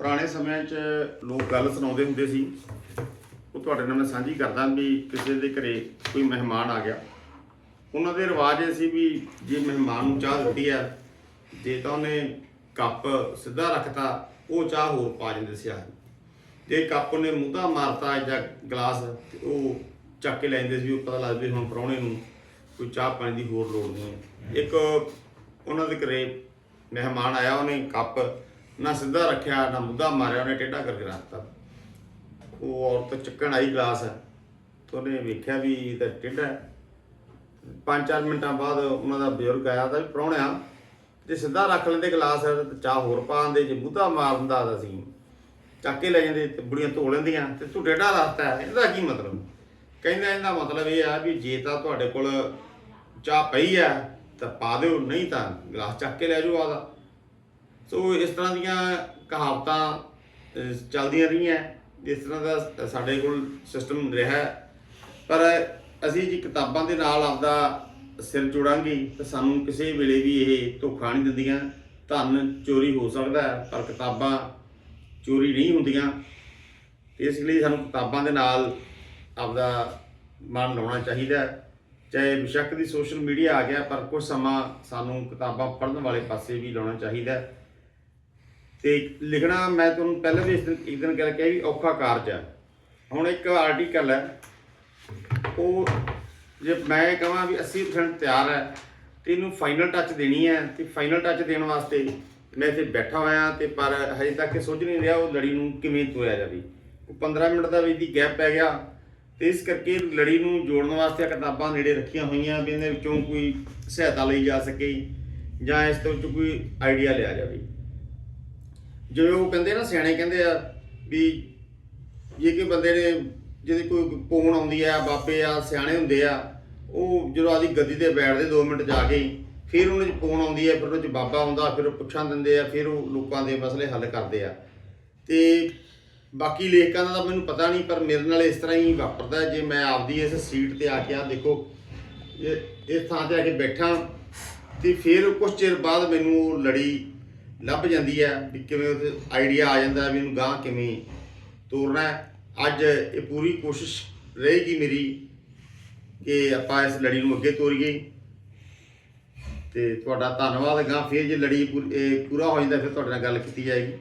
ਪੁਰਾਣੇ ਸਮਿਆਂ 'ਚ ਲੋਕ ਗੱਲ ਸੁਣਾਉਂਦੇ ਹੁੰਦੇ ਸੀ। ਉਹ ਤੁਹਾਡੇ ਨਾਲ ਮੈਂ ਸਾਂਝੀ ਕਰਦਾ ਵੀ ਕਿਸੇ ਦੇ ਘਰੇ ਕੋਈ ਮਹਿਮਾਨ ਆ ਗਿਆ। ਉਹਨਾਂ ਦੇ ਰਿਵਾਜ ਇਹ ਸੀ ਵੀ ਜੇ ਮਹਿਮਾਨ ਨੂੰ ਚਾਹ ਦਿੱਤੀ ਆ ਜੇ ਤਾਂ ਉਹਨੇ ਕੱਪ ਸਿੱਧਾ ਰੱਖਤਾ, ਉਹ ਚਾਹ ਹੋਰ ਪਾ ਜਾਂਦੇ ਸੀ ਆ ਤੇ ਕੱਪ ਉਹਨੇ ਮੂੰਹਾਂ ਮਾਰਤਾ ਜਾਂ ਗਲਾਸ ਤੇ ਉਹ ਚੱਕ ਕੇ ਲੈਂਦੇ ਸੀ, ਉਹ ਪਤਾ ਲੱਗਦਾ ਵੀ ਹੁਣ ਪ੍ਰਾਹੁਣੇ ਨੂੰ ਕੋਈ ਚਾਹ ਪਾਣੀ ਦੀ ਹੋਰ ਲੋੜ ਨਹੀਂ ਹੈ। ਇੱਕ ਉਹਨਾਂ ਦੇ ਘਰੇ ਮਹਿਮਾਨ ਆਇਆ, ਉਹਨੇ ਕੱਪ ਨਾ ਸਿੱਧਾ ਰੱਖਿਆ, ਨਾ ਮੁੱਦਾ ਮਾਰਿਆ, ਉਹਨੇ ਟੇਢਾ ਕਰਕੇ ਰੱਖਤਾ ਉਹ ਔਰਤ ਚੱਕਣ ਆਈ ਗਲਾਸ। ਤੇ ਉਹਨੇ ਵੇਖਿਆ ਵੀ ਇਹ ਤਾਂ ਟੇਢਾ ਹੈ। ਪੰਜ ਚਾਰ ਮਿੰਟਾਂ ਬਾਅਦ ਉਹਨਾਂ ਦਾ ਬਜ਼ੁਰਗ ਆਇਆ ਤਾਂ ਵੀ ਪ੍ਰਾਹੁਣਿਆ ਜੇ ਸਿੱਧਾ ਰੱਖ ਲੈਂਦੇ ਗਲਾਸ, ਤੇ ਚਾਹ ਹੋਰ ਪਾ ਦਿੰਦੇ, ਜੇ ਮੁੱਦਾ ਮਾਰ ਦਿੰਦਾ ਤਾਂ ਅਸੀਂ ਚੱਕ ਕੇ ਲੈ ਜਾਂਦੇ ਤੇ ਬੁੜੀਆਂ ਧੋ ਲੈਂਦੀਆਂ। ਤੇ ਤੂੰ ਟੇਢਾ ਰੱਖਤਾ ਹੈ, ਇਹਦਾ ਕੀ ਮਤਲਬ? ਕਹਿੰਦਾ, ਇਹਦਾ ਮਤਲਬ ਇਹ ਆ ਵੀ ਜੇ ਤਾਂ ਤੁਹਾਡੇ ਕੋਲ ਚਾਹ ਪਈ ਆ ਤਾਂ ਪਾ ਦਿਓ, ਨਹੀਂ ਤਾਂ ਗਲਾਸ ਚੱਕ ਕੇ ਲੈ ਜਾਓ ਆਦਾ ਸੋ ਇਸ ਤਰ੍ਹਾਂ ਦੀਆਂ ਕਹਾਵਤਾਂ ਚੱਲਦੀਆਂ ਰਹੀਆਂ। ਇਸ ਤਰ੍ਹਾਂ ਦਾ ਸਾਡੇ ਕੋਲ ਸਿਸਟਮ ਰਿਹਾ। ਪਰ ਅਸੀਂ ਜੀ ਕਿਤਾਬਾਂ ਦੇ ਨਾਲ ਆਪਦਾ ਸਿਰ ਜੋੜਾਂਗੇ, ਤਾਂ ਸਾਨੂੰ ਕਿਸੇ ਵੇਲੇ ਵੀ ਇਹ ਧੋਖਾ ਨਹੀਂ ਦਿੰਦੀਆਂ। ਧਨ ਚੋਰੀ ਹੋ ਸਕਦਾ ਪਰ ਕਿਤਾਬਾਂ ਚੋਰੀ ਨਹੀਂ ਹੁੰਦੀਆਂ। ਇਸ ਲਈ ਸਾਨੂੰ ਕਿਤਾਬਾਂ ਦੇ ਨਾਲ ਆਪਦਾ ਮਨ ਲਾਉਣਾ ਚਾਹੀਦਾ ਚਾਹੇ ਬਿਸ਼ੱਕ ਦੀ ਸੋਸ਼ਲ ਮੀਡੀਆ ਆ ਗਿਆ, ਪਰ ਕੁਝ ਸਮਾਂ ਸਾਨੂੰ ਕਿਤਾਬਾਂ ਪੜ੍ਹਨ ਵਾਲੇ ਪਾਸੇ ਵੀ ਲਾਉਣਾ ਚਾਹੀਦਾ ਤੇ ਲਿਖਣਾ, ਮੈਂ ਤੁਹਾਨੂੰ ਪਹਿਲਾਂ ਵੀ ਇਸ ਦਿਨ, ਇੱਕ ਦਿਨ ਕਹਿ ਕਹੀ ਵੀ ਔਖਾ ਕਾਰਜ ਹੈ। ਹੁਣ ਇੱਕ ਆਰਟੀਕਲ ਹੈ। ਉਹ ਜੇ ਮੈਂ ਕਹਾਂ ਵੀ 80% ਤਿਆਰ ਹੈ, ਤੇ ਇਹਨੂੰ ਫਾਈਨਲ ਟੱਚ ਦੇਣੀ ਹੈ। ਤੇ ਫਾਈਨਲ ਟੱਚ ਦੇਣ ਵਾਸਤੇ ਮੈਂ ਇੱਥੇ ਬੈਠਾ ਹੋਇਆ ਤੇ ਪਰ ਹਜੇ ਤੱਕ ਇਹ ਸੋਚ ਨਹੀਂ ਰਿਹਾ ਉਹ ਲੜੀ ਨੂੰ ਕਿਵੇਂ ਤੋਇਆ ਜਾਵੇ। ਉਹ 15 ਮਿੰਟ ਦਾ ਵੀ ਦੀ ਗੈਪ ਪੈ ਗਿਆ। ਤੇ ਇਸ ਕਰਕੇ ਲੜੀ ਨੂੰ ਜੋੜਨ ਵਾਸਤੇ ਕਿਤਾਬਾਂ ਨੇੜੇ ਰੱਖੀਆਂ ਹੋਈਆਂ ਵੀ ਇਹਦੇ ਵਿੱਚੋਂ ਕੋਈ ਸਹਾਇਤਾ ਲਈ ਜਾ ਸਕੇ ਜਾਂ ਇਸ ਤੋਂ ਵਿੱਚ ਕੋਈ ਆਈਡੀਆ ਲਿਆ ਜਾਵੇ। ਜਿਵੇਂ ਉਹ ਕਹਿੰਦੇ ਨਾ, ਸਿਆਣੇ ਕਹਿੰਦੇ ਆ ਵੀ ਜੇ ਕੋਈ ਬੰਦੇ ਨੇ, ਜਿਹਦੀ ਕੋਈ ਪੋਣ ਆਉਂਦੀ ਆ ਬਾਬੇ ਆ, ਸਿਆਣੇ ਹੁੰਦੇ ਆ, ਉਹ ਜਦੋਂ ਆਦੀ ਗੱਦੀ ਤੇ ਬੈਠਦੇ 2 ਮਿੰਟ ਜਾ ਕੇ, ਫਿਰ ਉਹਨਾਂ 'ਚ ਪੋਣ ਆਉਂਦੀ ਆ, ਫਿਰ ਉਹ 'ਚ ਬਾਬਾ ਆਉਂਦਾ, ਫਿਰ ਉਹ ਪੁੱਛਾਂ ਦਿੰਦੇ ਆ, ਫਿਰ ਉਹ ਲੋਕਾਂ ਦੇ ਮਸਲੇ ਹੱਲ ਕਰਦੇ ਆ। ਤੇ ਬਾਕੀ ਲੇਖਕਾਂ ਦਾ ਤਾਂ ਮੈਨੂੰ ਪਤਾ ਨਹੀਂ, ਪਰ ਮੇਰੇ ਨਾਲ ਇਸ ਤਰ੍ਹਾਂ ਹੀ ਵਾਪਰਦਾ ਜੇ ਮੈਂ ਆਪਦੀ ਇਸ ਸੀਟ ਤੇ ਆ ਕੇ ਆ ਦੇਖੋ, ਇਹ ਇਸ ਥਾਂ ਤੇ ਆ ਕੇ ਬੈਠਾ, ਤੇ ਫਿਰ ਕੁਝ ਚਿਰ ਬਾਅਦ ਮੈਨੂੰ ਉਹ ਲੜੀ ਲੱਭ ਜਾਂਦੀ ਹੈ ਵੀ ਕਿਵੇਂ ਉਹ ਆਈਡੀਆ ਆ ਜਾਂਦਾ ਵੀ ਇਹਨੂੰ ਗਾਂ ਕਿਵੇਂ ਤੋਰਨਾ ਅੱਜ ਇਹ ਪੂਰੀ ਕੋਸ਼ਿਸ਼ ਰਹੇਗੀ ਮੇਰੀ ਕਿ ਆਪਾਂ ਇਸ ਲੜੀ ਨੂੰ ਅੱਗੇ ਤੋਰੀਏ। ਤੇ ਤੁਹਾਡਾ ਧੰਨਵਾਦ ਗਾਂ ਫਿਰ ਜੇ ਲੜੀ ਪੂਰ- ਪੂਰਾ ਹੋ ਜਾਂਦਾ, ਫਿਰ ਤੁਹਾਡੇ ਨਾਲ ਗੱਲ ਕੀਤੀ ਜਾਏਗੀ।